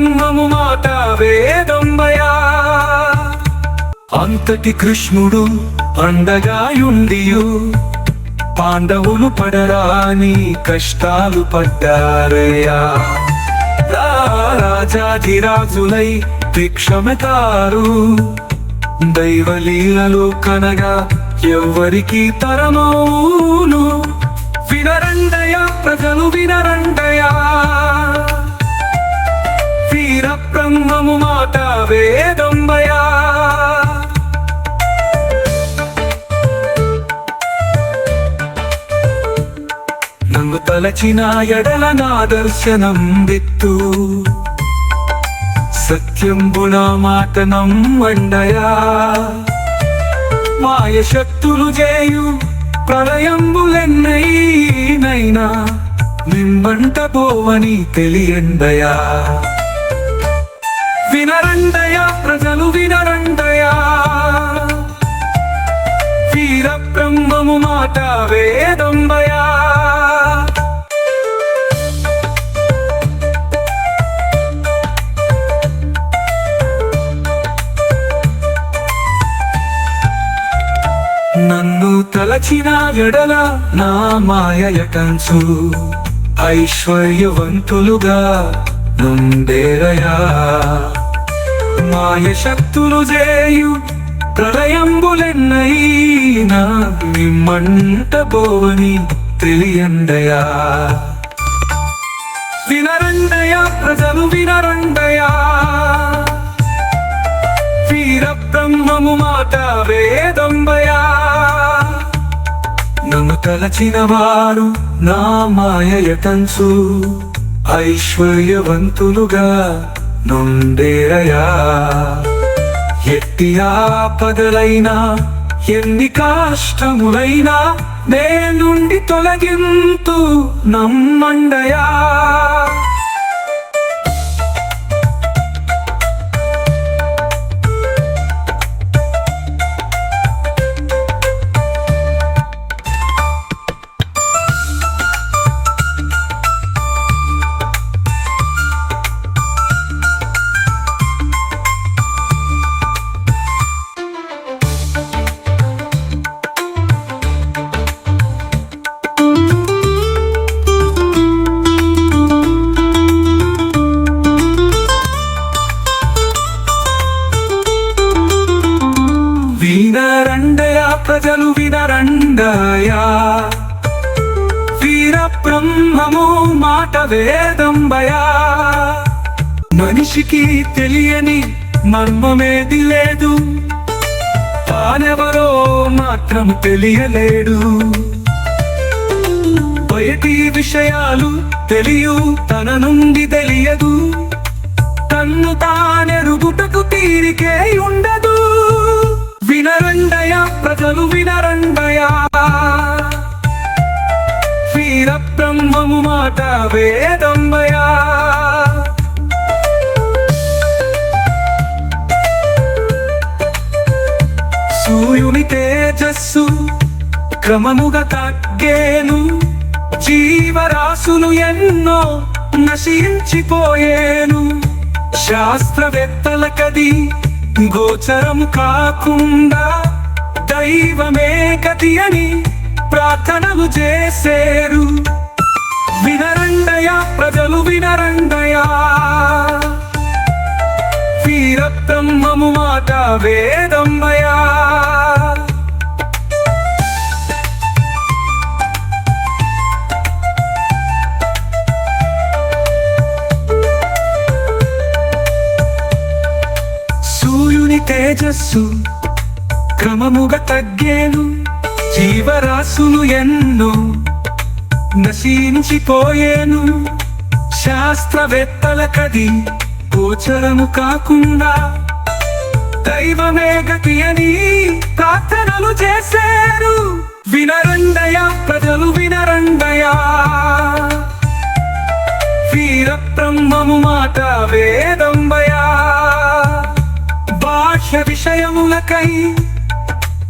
బ్రహ్మము మాట వేదంబయా. అంతటి కృష్ణుడు అండగాయుండియు. పాండవులు పడరాని కష్టాలు పడ్డారయ్యా. రాజాధిరాజులై భిక్షమతారు దైవలీలలో కనగా ఎవ్వరికి తరమూలు వినరండయ ప్రజలు వినరండయా. బ్రహ్మము మాట వేదంబయా నన్ను తలచిన ఎడల నా దర్శనం విత్తు. సత్యంబున మాట వండయా మాయ శక్తులు చేయు ప్రళయంబులెన్నైనైనా నిమ్మంట పోవని తెలియందయా వినరండయ ప్రజలు వినరండయ. వీర బ్రహ్మము మాట వేదంబయా. నన్ను తలచిన ఎడల నా మాయటంచు ఐశ్వర్యవంతులుగా నుండేరయా. మాయ శక్తులు చేయు ప్రళయంబులెన్నైనా మిమ్మంట పోవని తెలియండయా వినరండయ ప్రజలు వినరండయా. వీర బ్రహ్మము మాట వేదంబయా. నన్ను తలచిన వారు నా మాయ మాయటంచు ఐశ్వర్యవంతులుగా నుండేరయా ఎట్టి ఆపదలైనా ఎన్ని కష్టములైనా నేనుండి తొలగింతు నమ్మండయా? వేదంబయా. మనిషికి తెలియని మర్మమేది లేదు. తానెవరో మాత్రం తెలియలేడు. బయటి విషయాలు తెలియు తన నుండి తెలియదు. తన్ను తానెరుగుటకు తీరికే ఉండదు. వినరండయ ప్రజలు వినరండ మాట వేదంబయా. సూర్యుని తేజస్సు క్రమముగా తగ్గేను. జీవరాశులు ఎన్నో నశించిపోయేను. శాస్త్రవేత్తలకది గోచరం కాకుండా దైవమే గతి అని ప్రార్థనలు చేసేరు. వినరండయా ప్రజలు వినరండయా? వీరబ్రహ్మము మాట వేదంబయా? సూర్యుని తేజస్సు క్రమముగా తగ్గేను జీవరాశులు ఎన్నో నశించిపోయేను. శాస్త్రవేత్తలకది గోచరము కాకుండా దైవమే గతి అని ప్రార్థనలు చేశారు. వినరండయ ప్రజలు వినరండయా. వీర బ్రహ్మము మాట వేదంబయా. బాహ్య విషయములకై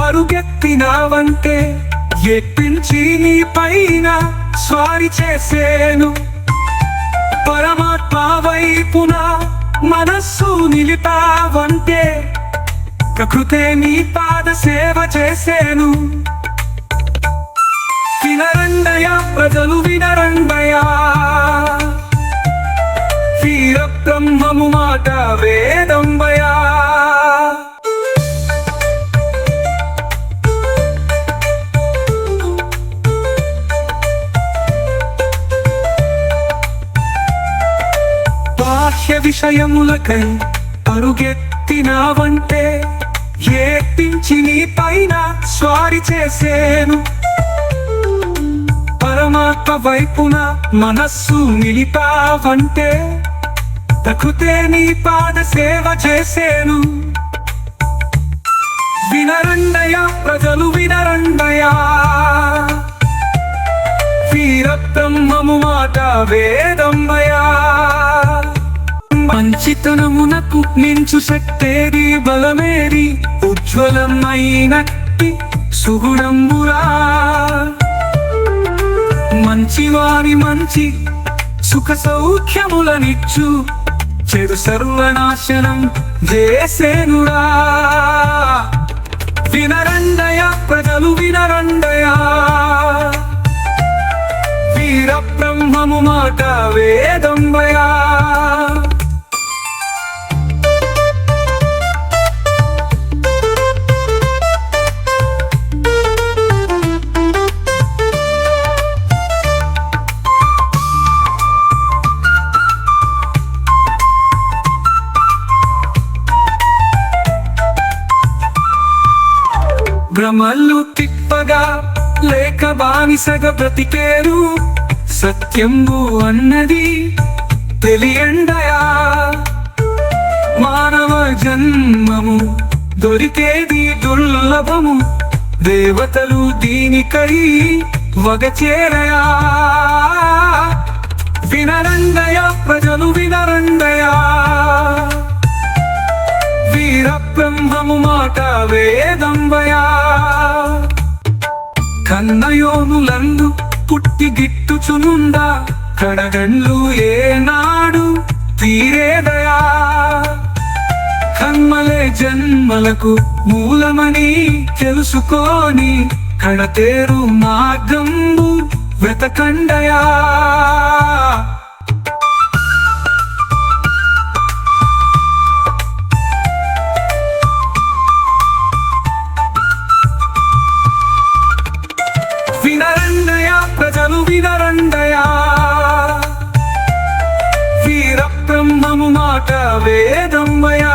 పరుగెత్తినావంటే ఎప్పించి నీ పైన స్వారి చేసేను. పరమాత్మ వైపున మనస్సు నిలిపావంటే ప్రకృతే నీ పాద సేవ చేసేను. వినరండయ ప్రజలు వినరండయా. వీర బ్రహ్మము మాట వేదంబయ. విషయములకై పరుగెత్తినావంటే ఏడ్పించి నీ పైన స్వారి చేసేను. పరమాత్మ వైపున మనస్సు నిలిపావంటే ప్రకృతే నీ పాద సేవ చేసేను. వినరండయ ప్రజలు వినరండయా. వీర బ్రహ్మము మాట వేదంబయా. మంచితనమునకు నించు శక్తేరి బలమేరి ఉజ్వలమైనట్టి సుగుణంబురా. మంచివారి మంచి సుఖ సౌఖ్యములనిచ్చు చెడు సర్వనాశనం చేసేనురా. వినరండయ ప్రజలు వినరండయా. వీర బ్రహ్మము మాట వేదంబయా. భ్రమలు తిప్పగా లేక బానిసగ బ్రతికేరు సత్యంబు అన్నది తెలియండయా? మానవ జన్మము దొరికేది దుర్లభము దేవతలు దీనికై వగచేరయా వినరండయ? ప్రజలు వినరండయా? వీర బ్రహ్మము మాట వేదంబయా. కన్నయోనులందు పుట్టి గిట్టుచునుందా కడగండ్లు ఏనాడు తీరేదయా కన్మలే జన్మలకు మూలమని తెలుసుకొని కడతేరు మార్గంబు వెతకండయా. ప్రజలు వినరండయా వీరబ్రహ్మము మాట వేదమ్మయా?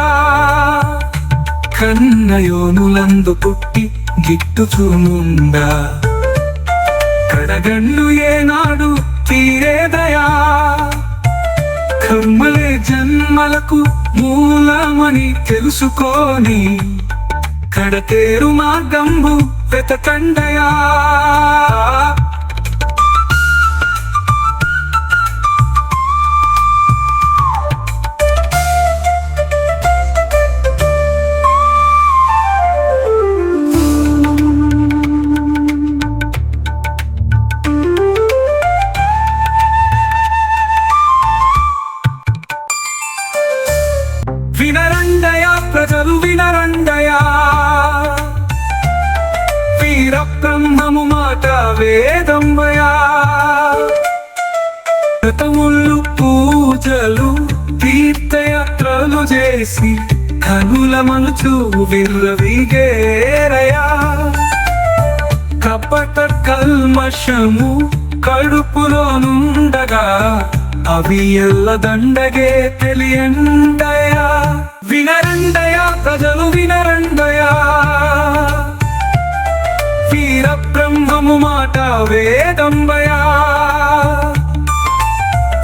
కన్నయోనులందు పుట్టి గిట్టుచునుండా కడగండు ఏనాడు తీరేదయా? కర్మలే జన్మలకు మూలమని తెలుసుకొని కడతేరు మార్గంబు వెతకండయా? కపట కల్మషము కడుపులో నుండగా అవి ఎల్ల దండగే తెలియండయా? వినరండయా ప్రజలు వినరండయా? వీర బ్రహ్మము మాట వేదంబయా?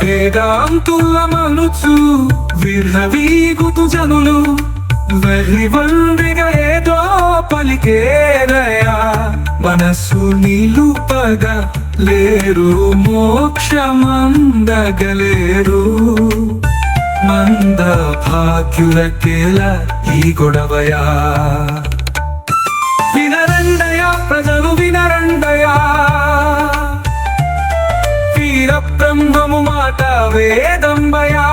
వేదాంతుల మనుచు విర్రవీగుతు జనులు వెర్రి వండిగా ఏదో పలికేరయా మనసు నిలుపగా లేరు మోక్షమందగలేరు. మంద భాగ్యులకేల ఈ గొడవయా? వినరండయా ప్రజలు వినరండయా? వీర బ్రహ్మము మాట వేదంబయా?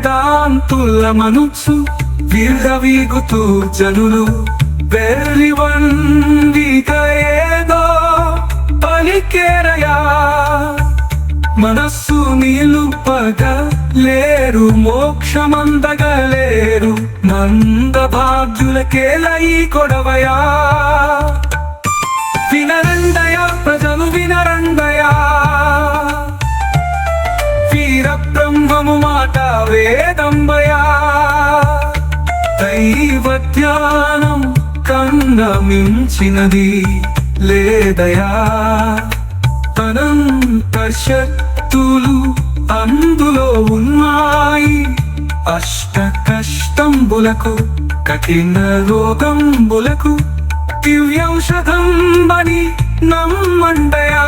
వేదాంతుల తుల్లమనుచు వీర్గవీగుతూ జనులు వెర్రివందిక ఏదో పలికేరయా మనస్సు నిలుపగ లేరు మోక్షమందగలేరు మంద భాగ్యులకేల ఈ కొడవయా. వినరండయ ప్రజలు వినరండయా. బ్రహ్మము మాట వేదంబయా. దైవ ధ్యానం కన్న మించినది లేదయా. అనంత శక్తులు అందులో ఉన్నాయి. అష్ట కష్టంబులకు కఠిన రోగంబులకు దివ్యౌషధం బని నమ్మండయా.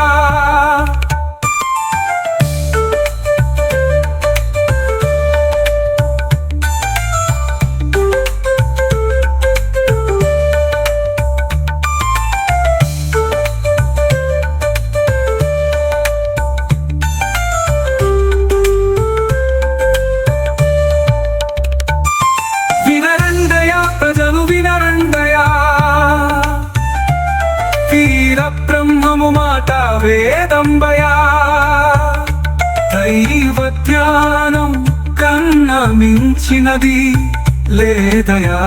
వీర బ్రహ్మము మాట వేదంబయా. దైవ ధ్యానం కన్న మించినది లేదయా.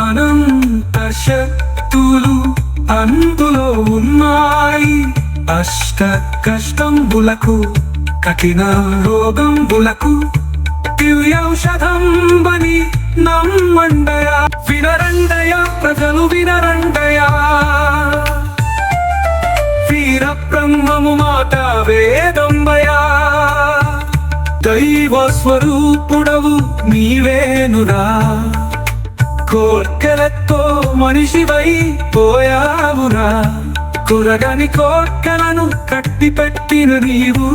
అనంత శక్తులు అందులో ఉన్నాయి. అష్ట కష్టంబులకు కఠిన రోగంబులకు దివ్యౌషధం బని నమ్మండయా. వినరండయా ప్రజలు వినరండయా? వీర బ్రహ్మము మాట వేదంబయా? దైవ స్వరూపుడవు నీవేనురా? కోర్కెలతో మనిషివై పోయావురా? కురగని కోర్కెలను కట్టి పెట్టిన నీవు?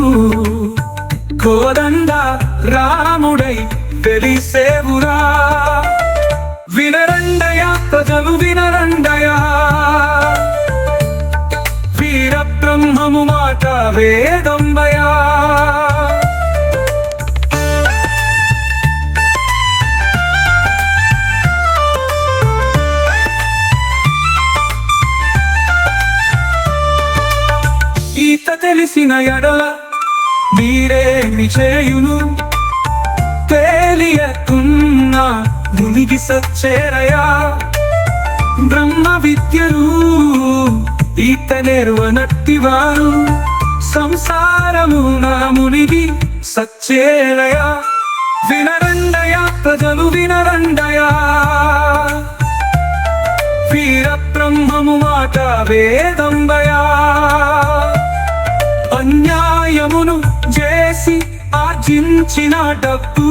కోదండ రాముడై తెలిసేవురా వినరండయా ప్రజలు వినరండయా. వీర బ్రహ్మము మాట వేదంబయా. ఈత తెలిసిన ఎడల మీరే చేయును? తెలియ మునిగి సచ్చేరయా? బ్రహ్మ విద్యలు ఈత నేర్వనట్టివారు సంసారము నా మునిగి సచ్చేరయా? వినరండయ? ప్రజలు వినరండయా? వీర బ్రహ్మము మాట వేదంబయా? అన్యాయమును చేసి ఆర్జించిన డబ్బు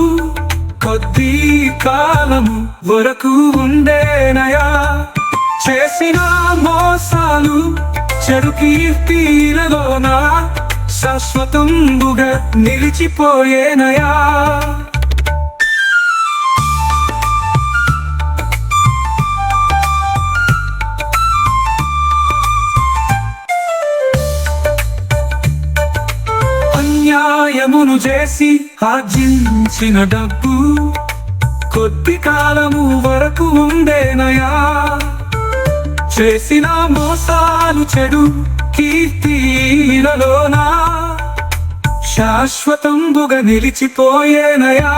కొద్ది కాలం వరకు ఉండేనయా? చేసిన మోసాలు చెడు కీర్తిలలోన? శాశ్వతంబుగా నిలిచిపోయేనయా? సహాయమును చేసి ఆర్జించిన డబ్బు కొద్ది కాలము వరకు ఉండేనయా? చేసిన మోసాలు చెడు కీర్తిలలోనా? శాశ్వతంబుగా నిలిచిపోయేనయా?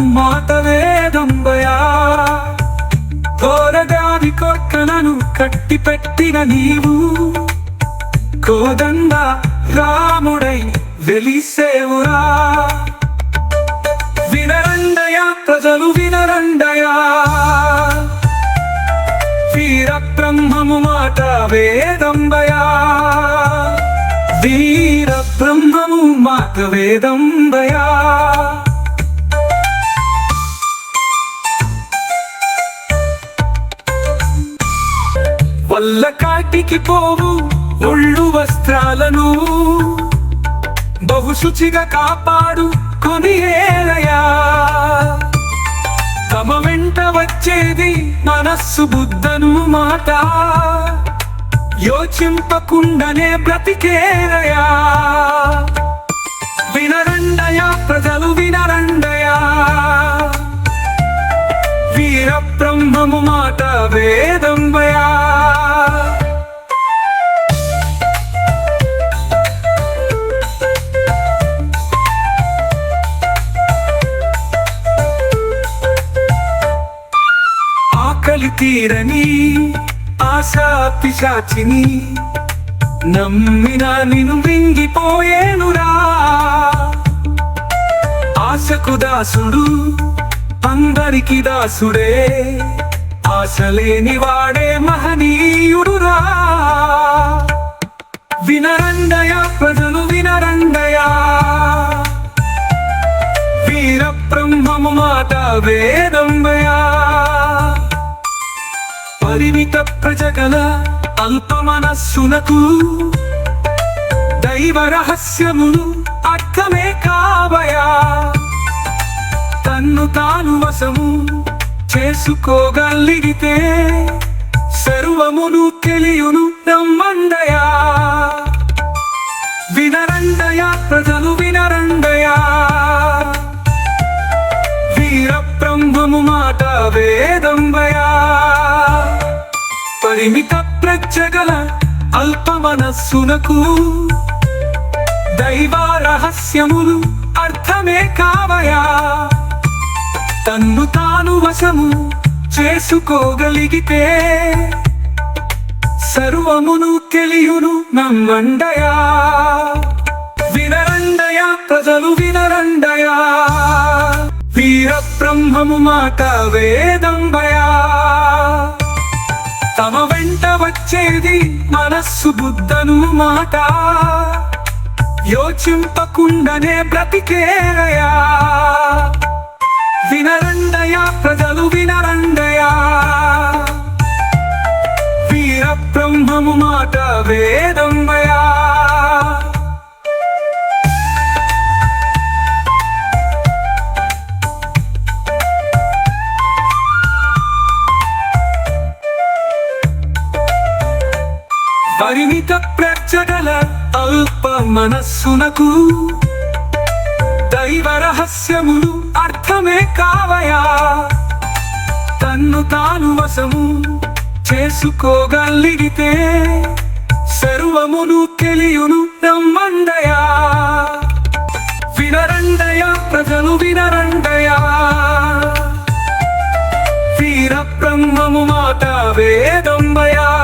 బ్రహ్మము మాత కొక్కలను కట్టి పెట్టిన నీవు. కోదండ రాముడై వెలిసేవురా. వినరండయ ప్రజలు వినరండయా? వీర బ్రహ్మము మాట వేదంబయా? వీర బ్రహ్మము మాట వేదంబయా? వల్ల కాటికి పోవు ఒళ్ళు వస్త్రాలను. బహుశుచిగా కాపాడు కొని ఏలయా. తమ వెంట వచ్చేది మనస్సు బుద్ధను మాట. యోచింపకుండానే బ్రతికేరయా వినరండయా ప్రజలు వినరండయా. బ్రహ్మము మాట వేదం వయా ఆకలి తీరని ఆశా పిశాచిని నమ్మిన నిను వింగిపోయేనురా ఆశకు దాసుడు అందరికి దాసుడే. ఆశ లేని వాడే మహనీయుడురా. వినరంగయ ప్రజలు వినరంగయ. వీర బ్రహ్మము మాట వేదంబయా. పరిమిత ప్రజగల అల్ప మనస్సునకు దైవ రహస్యములు అర్థమే కావయా తన్ను తాను వశము చేసుకోగలిగితే సర్వమును తెలియును నమ్మండయా వినరండయా ప్రజలు వినరండయా. వీర మాట వేదంబయా పరిమిత ప్రజగల అల్ప మనస్సునకు దైవ రహస్యములు అర్థమే కావయా. తన్ను తాను వశము చేసుకోగలిగితే సర్వమును తెలియును నమ్మండయా. వినరండయా ప్రజలు వినరండయా. వీర బ్రహ్మము మాట వేదంబయా. తమ వెంట వచ్చేది మనస్సు బుద్ధను మాట. యోచింపకుండానే బ్రతికేరయా వినరండయా ప్రజలు వినరండయా? వీర బ్రహ్మము మాట వేదంబయా? పరిమిత ప్రజగల అల్ప మనస్సునకు దైవ రహస్యములు కావయా? తన్ను తాను వశము చేసుకోగలిగితే సర్వమును తెలియును నమ్మండయా వినరండయ ప్రజలు వినరండయా. వీర బ్రహ్మము మాట వేదంబయా.